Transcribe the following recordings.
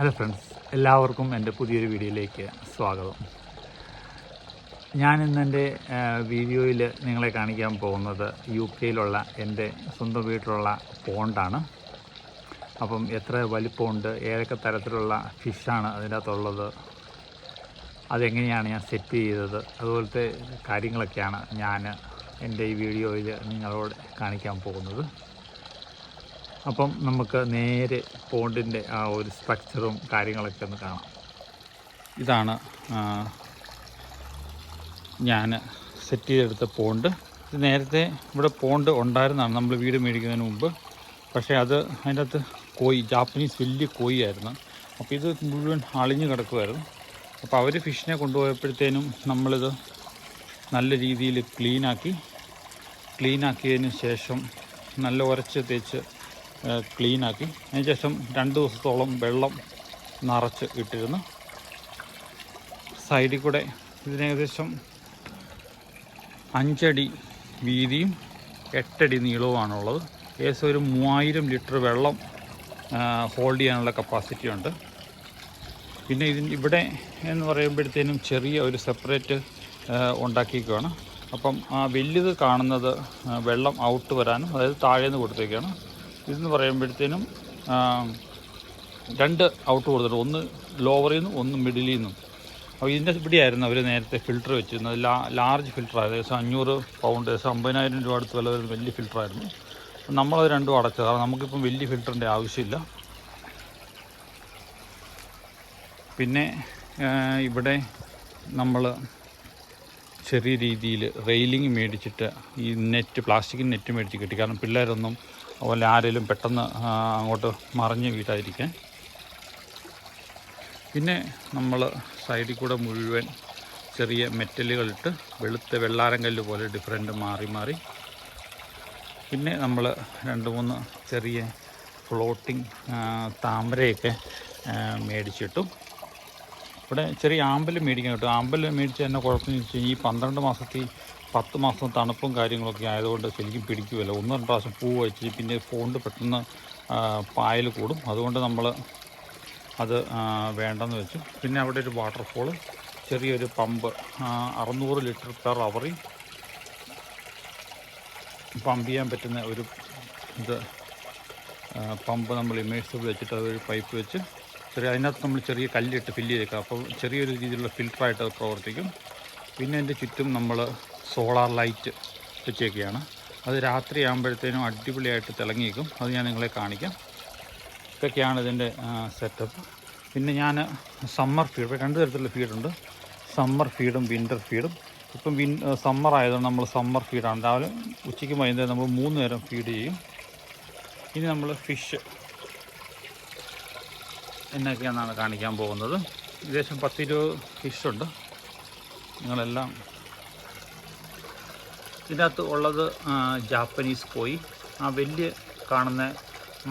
Hello friends എല്ലാവർക്കും എന്റെ പുതിയൊരു വീഡിയോയിലേക്ക് സ്വാഗതം. ഞാൻ ഇന്നെന്റെ വീഡിയോയിൽ നിങ്ങളെ കാണിക്കാൻ പോകുന്നത് യു കെയിലുള്ള എന്റെ സ്വന്തം വീട്ടിലുള്ള പോണ്ടാണ്. അപ്പം എത്ര വലിപ്പമുണ്ട് ഏതൊക്കെ തരത്തിലുള്ള ഫിഷാണ് അതിന്റെ അകത്തുള്ളത് അതെങ്ങനെയാണ് ഞാൻ സെറ്റ് ചെയ്തത് അതുപോലത്തെ കാര്യങ്ങളൊക്കെയാണ് ഞാൻ എന്റെ ഈ വീഡിയോയിൽ നിങ്ങളോട് കാണിക്കാൻ പോകുന്നത്. അപ്പം നമുക്ക് നേരെ പോണ്ടിന്റെ ആ ഒരു സ്ട്രക്ചറും കാര്യങ്ങളൊക്കെ ഒന്ന് കാണാം. ഇതാണ് ഞാൻ സെറ്റ് ചെയ്തെടുത്ത പോണ്ട്. ഇത് നേരത്തെ ഇവിടെ പോണ്ട് ഉണ്ടായിരുന്നതാണ് നമ്മൾ വീട് മേടിക്കുന്നതിന് മുമ്പ്. പക്ഷേ അത് അതിന്റെ അകത്ത് കോയി ജാപ്പനീസ് വലിയ കോയിയായിരുന്നു. അപ്പോൾ ഇത് മുഴുവൻ അളിഞ്ഞു കിടക്കുമായിരുന്നു അപ്പോൾ അവർ ഫിഷിനെ കൊണ്ടുപോയപ്പോഴത്തേനും നമ്മളിത് നല്ല രീതിയിൽ ക്ലീനാക്കി. ക്ലീനാക്കിയതിന് ശേഷം നല്ല ഉരച്ച് തേച്ച് ക്ലീനാക്കി. അതിനുശേഷം രണ്ട് ദിവസത്തോളം വെള്ളം നിറച്ച് ഇട്ടിരുന്നു. സൈഡിൽ കൂടെ ഇതിനേകദേശം അഞ്ചടി വീതിയും എട്ടടി നീളവുമാണുള്ളത്. ഏകദേശം ഒരു മൂവായിരം ലിറ്റർ വെള്ളം ഹോൾഡ് ചെയ്യാനുള്ള കപ്പാസിറ്റി ഉണ്ട്. പിന്നെ ഇതിന് ഇവിടെ എന്ന് പറയുമ്പോഴത്തേനും ചെറിയ ഒരു സെപ്പറേറ്റ് ഉണ്ടാക്കിയിരിക്കുകയാണ്. അപ്പം ആ വലിയത് കാണുന്നത് വെള്ളം ഔട്ട് വരാനും അതായത് താഴേന്ന് കൊടുത്തേക്കാണ് ഇതെന്ന് പറയുമ്പോഴത്തേനും രണ്ട് ഔട്ട് കൊടുത്തിട്ട് ഒന്ന് ലോവറിൽ നിന്നും ഒന്ന് മിഡിലിൽ നിന്നും. അപ്പോൾ ഇതിന്റെ ഇവിടെയായിരുന്നു അവർ നേരത്തെ ഫിൽറ്റർ വെച്ചിരുന്നത്. ലാ ലാർജ് ഫിൽറ്റർ ഏകദേശം അഞ്ഞൂറ് പൗണ്ട് ഏകദേശം അമ്പതിനായിരം രൂപ അടുത്ത് വില വരുന്ന വലിയ ഫിൽറ്ററായിരുന്നു അപ്പം നമ്മളത് രണ്ടും അടച്ചത്. കാരണം നമുക്കിപ്പം വലിയ ഫിൽറ്ററിന്റെ ആവശ്യമില്ല. പിന്നെ ഇവിടെ നമ്മൾ ചെറിയ രീതിയിൽ റെയിലിംഗ് മേടിച്ചിട്ട് ഈ നെറ്റ് പ്ലാസ്റ്റിക്കിന്റെ നെറ്റ് മേടിച്ച് കിട്ടി. കാരണം പിള്ളേരൊന്നും അതുപോലെ ആരെങ്കിലും പെട്ടെന്ന് അങ്ങോട്ട് മറിഞ്ഞ് വീട്ടാതിരിക്കാൻ പിന്നെ നമ്മൾ സൈഡിൽ കൂടെ മുഴുവൻ ചെറിയ മെറ്റലുകളിട്ട് വെളുത്ത വെള്ളാരം കല്ല് പോലെ ഡിഫറെന്റ് മാറി മാറി. പിന്നെ നമ്മൾ രണ്ട് മൂന്ന് ചെറിയ ഫ്ലോട്ടിങ് താമരയൊക്കെ മേടിച്ചിട്ടും. ഇവിടെ ചെറിയ ആമ്പൽ മേടിക്കാൻ കിട്ടും. ആമ്പൽ മേടിച്ച് തന്നെ കുഴപ്പമെന്ന് വെച്ച് കഴിഞ്ഞാൽ ഈ പന്ത്രണ്ട് മാസത്തിൽ പത്ത് മാസം തണുപ്പും കാര്യങ്ങളൊക്കെ ആയതുകൊണ്ട് ശരിക്കും പിടിക്കുമല്ലോ ഒന്ന് രണ്ട് പ്രാവശ്യം പൂ വെച്ച് പിന്നെ ഫോണ്ട് പെട്ടെന്ന് പായൽ കൂടും. അതുകൊണ്ട് നമ്മൾ അത് വേണ്ടെന്ന് വെച്ചു. പിന്നെ അവിടെ ഒരു വാട്ടർഫോൾ ചെറിയൊരു പമ്പ് അറുന്നൂറ് ലിറ്റർ പെർ അവറിൽ പമ്പ് ചെയ്യാൻ പറ്റുന്ന ഒരു ഇത് പമ്പ് നമ്മൾ ഇമേഴ്സബിൾ വെച്ചിട്ട് അതൊരു പൈപ്പ് വെച്ച് ചെറിയ അതിനകത്ത് നമ്മൾ ചെറിയ കല്ലിട്ട് ഫില്ല് ചെയ്തേക്കാം. അപ്പോൾ ചെറിയൊരു രീതിയിലുള്ള ഫിൽറ്ററായിട്ട് അത് പ്രവർത്തിക്കും. പിന്നെ അതിന്റെ ചുറ്റും നമ്മൾ സോളാർ ലൈറ്റ് വെച്ചേക്കുകയാണ്. അത് രാത്രി ആകുമ്പോഴത്തേനും അടിപൊളിയായിട്ട് തിളങ്ങി നിൽക്കും അത് ഞാൻ നിങ്ങളെ കാണിക്കാം. ഇതൊക്കെയാണ് ഇതിന്റെ സെറ്റപ്പ് പിന്നെ ഞാൻ സമ്മർ ഫീഡ് ഇപ്പോൾ രണ്ട് തരത്തിലുള്ള ഫീഡുണ്ട് സമ്മർ ഫീഡും വിന്റർ ഫീഡും ഇപ്പം വിൻ സമ്മർ ആയതുകൊണ്ട് നമ്മൾ സമ്മർ ഫീഡാണ് രാവിലെ ഉച്ചയ്ക്ക് വൈകുന്നേരം നമ്മൾ മൂന്ന് നേരം ഫീഡ് ചെയ്യും. ഇനി നമ്മൾ ഫിഷ് എന്നൊക്കെയാണെന്നാണ് കാണിക്കാൻ പോകുന്നത്. ഏകദേശം പത്തിരുപത് ഫിഷുണ്ട് നിങ്ങളെല്ലാം ഇതിനകത്ത് ഉള്ളത് ജാപ്പനീസ് കോയി. ആ വലിയ കാണുന്ന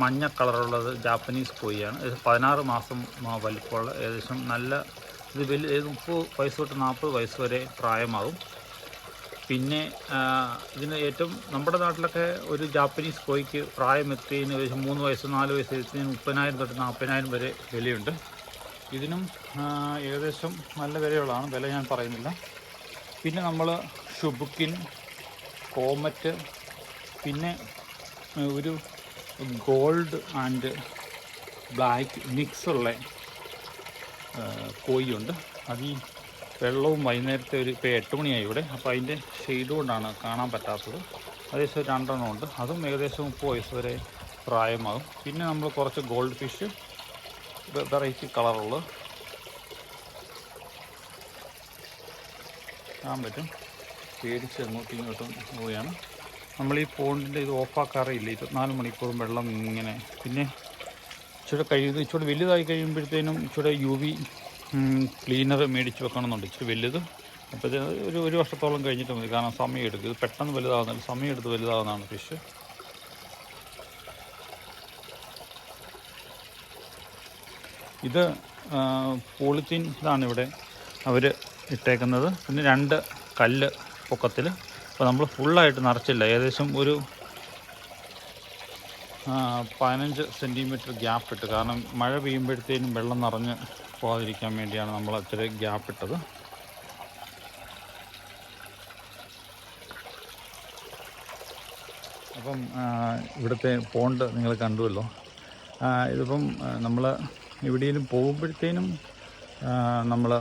മഞ്ഞ കളറുള്ളത് ജാപ്പനീസ് കോയിയാണ്. ഇത് പതിനാറ് മാസം വലിപ്പമുള്ള ഏകദേശം നല്ല ഇത് വലിയ മുപ്പത് വയസ്സ് തൊട്ട് നാൽപ്പത് വയസ്സ് വരെ പ്രായമാകും. പിന്നെ ഇതിന് ഏറ്റവും നമ്മുടെ നാട്ടിലൊക്കെ ഒരു ജാപ്പനീസ് കോയിക്ക് പ്രായം എത്തിയതിന് ഏകദേശം മൂന്ന് വയസ്സ് നാല് വയസ്സ് എത്തിയതിന് മുപ്പതിനായിരം തൊട്ട് നാൽപ്പതിനായിരം വരെ വിലയുണ്ട്. ഇതിനും ഏകദേശം നല്ല വിലയുള്ളതാണ്. വില ഞാൻ പറയുന്നില്ല. പിന്നെ നമ്മൾ ഷുബുക്കിൻ കോമറ്റ് പിന്നെ ഒരു ഗോൾഡ് ആൻഡ് ബ്ലാക്ക് മിക്സുള്ള കോഴിയുണ്ട് അത് ഈ വെള്ളവും വൈകുന്നേരത്തെ ഒരു ഇപ്പോൾ എട്ട് മണിയായി ഇവിടെ. അപ്പോൾ അതിന്റെ ഷെയ്ഡ് കൊണ്ടാണ് കാണാൻ പറ്റാത്തത്. ഏകദേശം രണ്ടെണ്ണം ഉണ്ട്. അതും ഏകദേശം മുപ്പത് വയസ്സ് വരെ പ്രായമാകും. പിന്നെ നമ്മൾ കുറച്ച് ഗോൾഡ് ഫിഷ് വെറൈറ്റി കളറുള്ളത് കാണാൻ പറ്റും. പേടിച്ച് അങ്ങോട്ടും ഇങ്ങോട്ടും പോവുകയാണ്. നമ്മൾ ഈ പോണ്ടിന്റെ ഇത് ഓഫാക്കാറില്ല ഇരുപത്തിനാല് മണിക്കൂറും വെള്ളം ഇങ്ങനെ. പിന്നെ ഇച്ചിരി കഴിയുന്നത് ഇച്ചിരി വലുതായി കഴിയുമ്പോഴത്തേനും ഇച്ചിരി യു വി ക്ലീനർ മേടിച്ച് വെക്കണമെന്നുണ്ട്. ഇച്ചിരി വലുത്. അപ്പോൾ ഒരു ഒരു വർഷത്തോളം കഴിഞ്ഞിട്ട് മതി. കാരണം സമയം എടുക്കും. ഇത് പെട്ടെന്ന് വലുതാകുന്നില്ല സമയം എടുത്ത് വലുതാകുന്നതാണ് ഫിഷ് ഇത് പോളിത്തീൻ ഇതാണ് ഇവിടെ അവർ ഇട്ടേക്കുന്നത്. പിന്നെ രണ്ട് കല്ല് പൊക്കത്തിൽ. അപ്പോൾ നമ്മൾ ഫുള്ളായിട്ട് നിറച്ചില്ല. ഏകദേശം ഒരു പതിനഞ്ച് സെന്റിമീറ്റർ ഗ്യാപ്പ് ഇട്ട്. കാരണം മഴ പെയ്യുമ്പോഴത്തേനും വെള്ളം നിറഞ്ഞ് പോകാതിരിക്കാൻ വേണ്ടിയാണ് നമ്മൾ അത്ര ഗ്യാപ്പ് ഇട്ടത്. അപ്പം ഇവിടുത്തെ പോണ്ട് നിങ്ങൾ കണ്ടുവല്ലോ. ഇതിപ്പം നമ്മൾ എവിടെയെങ്കിലും പോകുമ്പോഴത്തേനും നമ്മൾ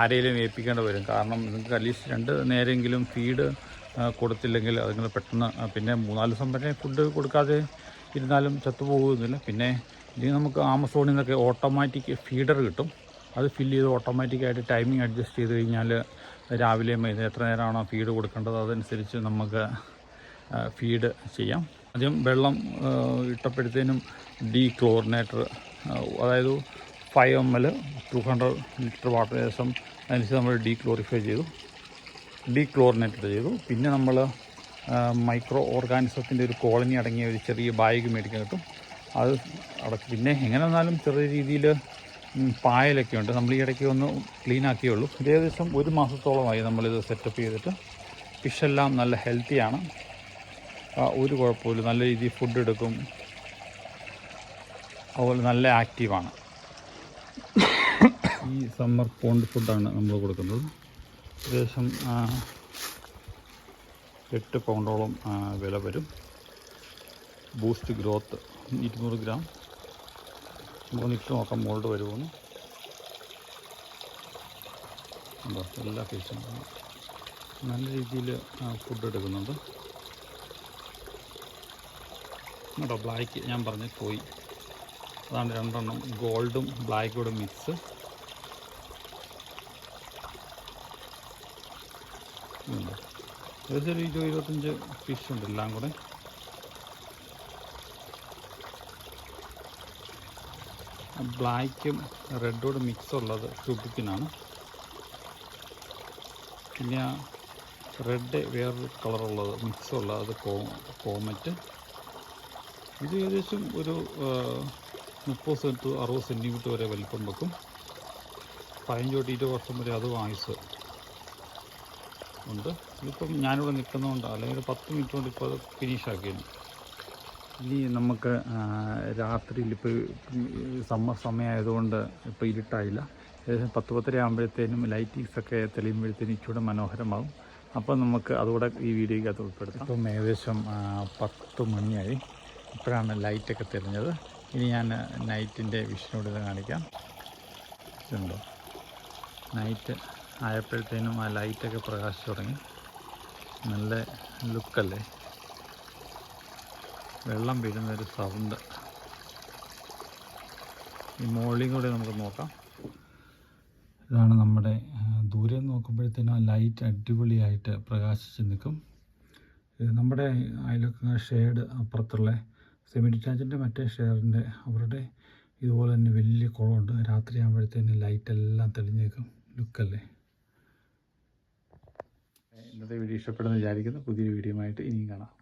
ആരെയും ഏൽപ്പിക്കേണ്ടി വരും. കാരണം നിങ്ങൾക്ക് അറ്റ്ലീസ്റ്റ് രണ്ട് നേരെങ്കിലും ഫീഡ് കൊടുത്തില്ലെങ്കിൽ അതുങ്ങൾ പെട്ടെന്ന് പിന്നെ മൂന്നാൽ ദിവസം വരെ ഫുഡ് കൊടുക്കാതെ ഇരുന്നാലും ചത്തുപോകുന്നില്ല പിന്നെ ഇനി നമുക്ക് ആമസോണിൽ നിന്നൊക്കെ ഓട്ടോമാറ്റിക് ഫീഡർ കിട്ടും. അത് ഫില്ല് ചെയ്ത് ഓട്ടോമാറ്റിക്കായിട്ട് ടൈമിംഗ് അഡ്ജസ്റ്റ് ചെയ്ത് കഴിഞ്ഞാൽ രാവിലെ വൈകുന്നേരം എത്ര നേരമാണോ ഫീഡ് കൊടുക്കേണ്ടത് അതനുസരിച്ച് നമുക്ക് ഫീഡ് ചെയ്യാം. ആദ്യം വെള്ളം ഇട്ടപ്പോഴത്തേനും ഡീ ക്ലോറിനേറ്റർ അതായത് five M L two hundred litre water ഏകദേശം അതിനനുസരിച്ച് നമ്മൾ ഡീ ക്ലോറിഫൈ ചെയ്തു. ഡീ ക്ലോറിനേറ്റഡ് ചെയ്തു. പിന്നെ നമ്മൾ മൈക്രോ ഓർഗാനിസത്തിന്റെ ഒരു കോളനി അടങ്ങിയ ഒരു ചെറിയ ബാഗ് മേടിക്കാൻ കിട്ടും. അത് അടച്ച് പിന്നെ എങ്ങനെ വന്നാലും ചെറിയ രീതിയിൽ പായലൊക്കെ ഉണ്ട്. നമ്മൾ ഈ ഇടയ്ക്ക് ഒന്ന് ക്ലീൻ ആക്കിയേ ഉള്ളൂ. ഇത് ഏകദേശം ഒരു മാസത്തോളമായി നമ്മളിത് സെറ്റപ്പ് ചെയ്തിട്ട് ഫിഷെല്ലാം നല്ല ഹെൽത്തിയാണ് ഒരു കുഴപ്പമില്ല നല്ല രീതിയിൽ ഫുഡ് എടുക്കും. അതുപോലെ നല്ല ആക്റ്റീവാണ്. ഈ സമ്മർ പോണ്ട് ഫുഡാണ് നമ്മൾ കൊടുക്കുന്നത്. ഏകദേശം എട്ട് പൗണ്ടോളം വില വരും. ബൂസ്റ്റ് ഗ്രോത്ത് ഇരുന്നൂറ് ഗ്രാം. ഇട്ട് നോക്കാം മോൾഡ് വരുമെന്ന് ഉണ്ടോ എല്ലാ ഫിഷും നല്ല രീതിയിൽ ഫുഡ് എടുക്കുന്നുണ്ട്. കേട്ടോ ബ്ലാക്ക് ഞാൻ പറഞ്ഞ് പോയി. അതാണ് രണ്ടെണ്ണം ഗോൾഡും ബ്ലാക്കും കൂടെ മിക്സ് ഏകദേശം ഒരു ഇരുപത് ഇരുപത്തഞ്ച് ഫിഷ് ഉണ്ട് എല്ലാം കൂടെ? ബ്ലാക്കും റെഡോട് മിക്സ് ഉള്ളത് ക്യൂബിക്കിനാണ്. പിന്നെ റെഡ് വേറൊരു കളറുള്ളത് മിക്സ് ഉള്ളത് അത് കോ കോമറ്റ് ഇത് ഏകദേശം ഒരു ആ, മുപ്പത് സെന്റ് അറുപത് സെന്റിമീറ്റർ വരെ വലിപ്പം വെക്കും. പതിനഞ്ച് തൊട്ട് ഇരുപത് വർഷം വരെ അത് ആയുസ് ഉണ്ട്. ഇതിപ്പം ഞാനിവിടെ നിൽക്കുന്നതുകൊണ്ട് അല്ലെങ്കിൽ ഒരു പത്ത് മിനിറ്റ് കൊണ്ട് ഇപ്പോൾ അത് ഫിനിഷ് ആക്കിയിരുന്നു ഇനി നമുക്ക് രാത്രിയിൽ ഇപ്പോൾ സമ്മർ സമയമായതുകൊണ്ട് ഇപ്പോൾ ഇരുട്ടായില്ല. ഏകദേശം പത്ത് പത്തര ആകുമ്പോഴത്തേനും ലൈറ്റിങ്സ് ഒക്കെ തെളിയുമ്പോഴത്തേനും ഇച്ചിരി മനോഹരമാകും അപ്പോൾ നമുക്ക് അതുകൂടെ ഈ വീഡിയോയ്ക്കകത്ത് ഉൾപ്പെടുത്താം. ഇപ്പം ഏകദേശം പത്ത് മണിയായി. ഇപ്പോഴാണ് ലൈറ്റൊക്കെ തെളിഞ്ഞത്. ഇനി ഞാൻ നൈറ്റിന്റെ വിഷനോട് ഇത് കാണിക്കാം. ഇതുണ്ടോ? നൈറ്റ് ആയപ്പോഴത്തേനും ആ ലൈറ്റൊക്കെ പ്രകാശിച്ചു തുടങ്ങി. നല്ല ലുക്കല്ലേ? വെള്ളം വീഴുന്ന ഒരു സൗണ്ട്. ഈ മോളിൽ കൂടെ നമുക്ക് നോക്കാം. ഇതാണ് നമ്മുടെ ദൂരെ നോക്കുമ്പോഴത്തേനും ആ ലൈറ്റ് അടിപൊളിയായിട്ട് പ്രകാശിച്ച് നിൽക്കും. നമ്മുടെ അയലൊക്കെ ഷെയ്ഡ് അപ്പുറത്തുള്ള സെമി ഡിറ്റാച്ചിന്റെ മറ്റേ ഷെയറിന്റെ അവരുടെ ഇതുപോലെ തന്നെ വലിയ കുളമുണ്ട്. രാത്രിയാകുമ്പോഴത്തേന് ലൈറ്റെല്ലാം ലൈറ്റ് എല്ലാം തെളിഞ്ഞ് നിൽക്കും. ലുക്കല്ലേ? ഇന്നത്തെ വീഡിയോ ഇഷ്ടപ്പെടുന്ന വിചാരിക്കുന്നു. പുതിയൊരു വീഡിയോ ആയിട്ട് ഇനിയും കാണാം.